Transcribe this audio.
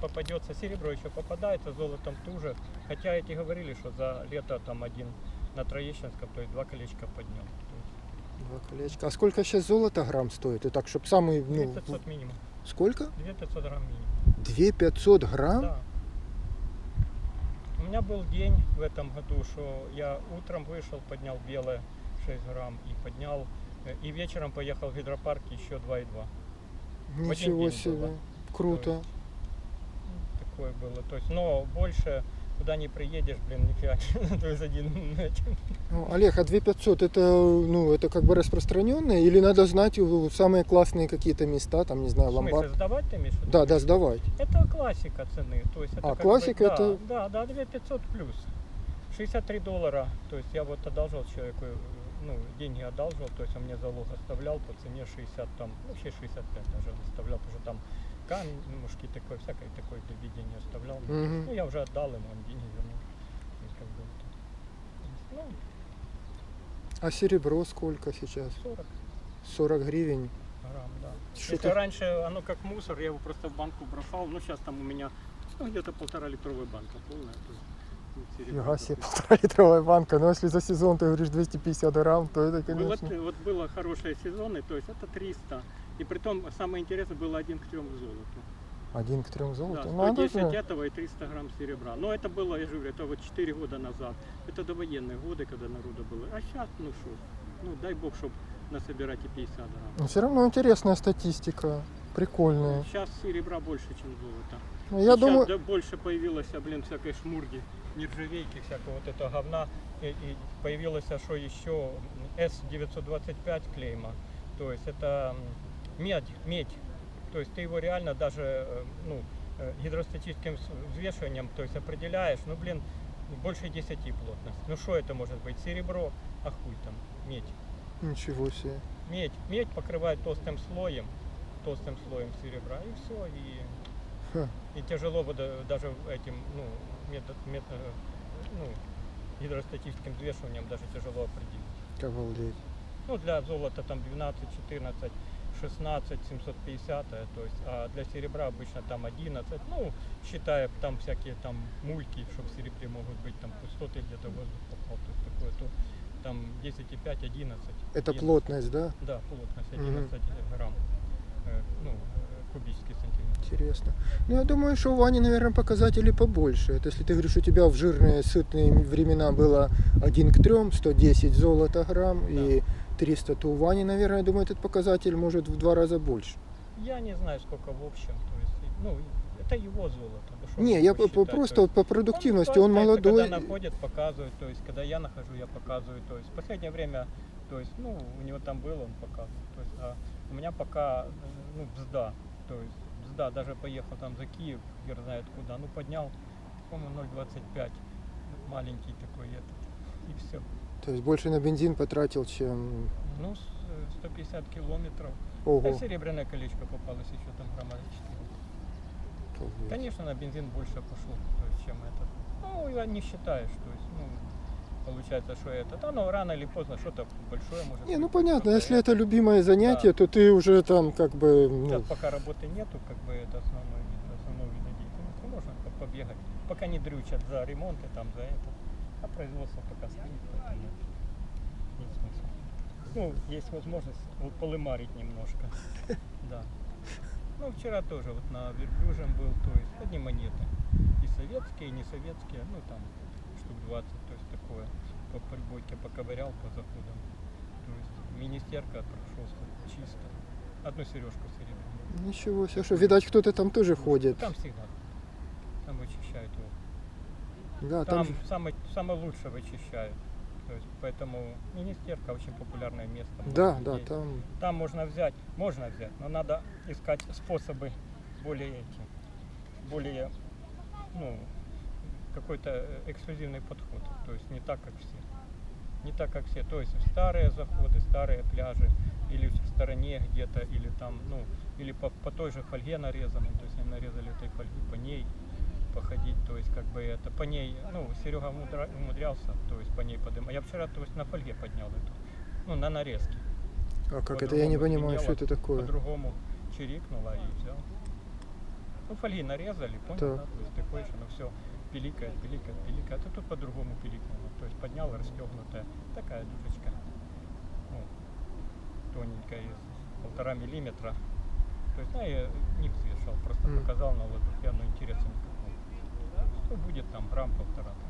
попадется, серебро еще попадается, золотом туже. Хотя эти говорили, что за лето там один на Троещинском, то есть два колечка поднял. Два колечка. А сколько сейчас золото грамм стоит? И так, чтобы самый, ну, 2500 минимум. сколько? 2500 грамм минимум. 2500 грамм? Да. У меня был день в этом году, что я утром вышел, поднял белое 6 грамм и поднял, э, и вечером поехал в гидропарк еще 2,2. Ничего себе. было. Круто. Такое было. То есть, но больше куда не приедешь, блин, нифига. То есть один. Ну, Олег, а 2500 это, ну, это как бы распространенное или надо знать э, самые классные какие-то места, там, не знаю, В смысле, ломбард? сдавать ты имеешь? Да, да, сдавать. Это классика цены. То есть это А, бы- классика да, это- Да, да, 2500 плюс. 63 доллара. То есть я вот одалживал человеку, э, ну, деньги одалживал, то есть он мне залог оставлял по цене 60 там, вообще 65 даже оставлял, потому что там камушки такой, всякое такое доведение оставлял. Мгм. Ну, я уже отдал ему, он деньги вернул. То как бы. Ну, А серебро сколько сейчас? 40 40 гривен. грамм, да. Что Если ты- раньше оно как мусор, я его просто в банку бросал, ну сейчас там у меня ну, где-то полтора литровая банка полная. Ну, Фига себе, такое. полтора литровая банка. Но если за сезон ты говоришь 250 грамм, то это, Было, конечно... вот было хорошие сезоны, то есть это 300. И при том самое интересное было один к трем к золоту. Один к трем Да, золота. Ну, надо 110 же. этого и 300 грамм серебра. Но это было, я же говорю, это вот 4 года назад. Это довоенные годы, когда народа было. А сейчас, ну что, ну дай бог, чтобы насобирать и 50 грамм. Но все равно интересная статистика. Прикольная. Сейчас серебра больше, чем золота. Ну, Я Сейчас думаю, да, больше появилось, а, блин, всякой шмурги, нержавейки, всякого вот этого говна. И, и появилось, а что еще, С-925 клейма. То есть это медь, медь. То есть ты его реально даже э, ну, э, гидростатическим взвешиванием то есть определяешь, ну, блин, больше 10 плотность. Ну, что это может быть? Серебро, а хуй там, медь. ничего себе. Медь. Медь покрывает толстым слоем, толстым слоем серебра, и все, и Ха. и тяжело э, даже этим, ну, метод, мет- э, ну, гидростатическим взвешиванием даже тяжело определить. Обалдеть. Ну, для золота там 12, 14, 16, 750, э, то есть, а для серебра обычно там 11, ну, считая там всякие там мульки, что в серебре могут быть там пустоты где-то воздух попал, то есть такое, то там 10,5, 11. Это 11. плотность, да? Да, плотность Мгм. 11 грамм, э, ну, э, кубический сантиметр. Интересно. Ну, я думаю, что у Вани, наверное, показатели побольше. Это если ты говоришь, у тебя в жирные, сытные времена было 1 к 3, 110 золота грамм и 300, то у Вани, наверное, я думаю, этот показатель может в два раза больше. Я не знаю, сколько в общем, то есть, ну, это его золото. ну, Не, я по- просто есть. вот по продуктивности, он это молодой. Когда находят, показывают, то есть, когда я нахожу, я показываю, то есть, в последнее время, то есть, ну, у него там было, он показывает, то есть, а у меня пока, ну, бзда, то есть, бзда, даже поехал там за Киев, хер знает куда, ну, поднял, по-моему, 0,25, маленький такой этот, и все. То есть больше на бензин потратил, чем... Ну, с- э, 150 километров. Ого. А серебряное колечко попалось еще там грамма 4. Обалдеть. Конечно, на бензин больше пошел, то есть, чем этот. Ну, я не считаешь, то есть, ну, получается, что это. Да, но рано или поздно что-то большое может Не, ну понятно, если это любимое занятие, то ты уже там как бы, Сейчас ну, пока работы нету, как бы это основной вид, основной вид деятельности, можно по- побегать. Пока не дрючат за ремонт и там за это. А производство пока стоит, поэтому есть смысл. Ну, есть возможность вот полымарить немножко. Да. Ну, вчера тоже вот на верблюжем был, то есть одни монеты. И советские, и не советские, ну там штук 20, то есть такое. По прибойке поковырял по заходам. То есть министерка прошелся чисто. Одну сережку серебряную. ничего себе, что, видать, кто-то там тоже ходит. Там всегда. Там вычищают его. Да, там, Там самое, самое лучшее вычищают. То есть, поэтому министерка очень популярное место. да, да, там, Там можно взять, можно взять, но надо искать способы более эти, более, ну, какой-то э, эксклюзивный подход. То есть не так, как все. Не так, как все. То есть старые заходы, старые пляжи, или в стороне где-то, или там, ну, или по, по той же фольге нарезанной, то есть они нарезали этой фольги по ней походить, то есть как бы это по ней, ну, Серега умудрялся, то есть по ней подымать. Я вчера, то есть на фольге поднял эту, ну, на нарезке а как это, я не понимаю, что это такое. По-другому чирикнула и взял. Ну, фольги нарезали, понял, Так. да? То есть ты ходишь, оно все пиликает, пиликает, пиликает. А тут по-другому пиликнуло. То есть поднял расстегнутая. Такая душечка. Ну, тоненькая, из полтора миллиметра. То есть, ну, я не взвешивал, просто М. показал на ладухе, оно интереса никакого. Ну, будет там грамм полтора. там.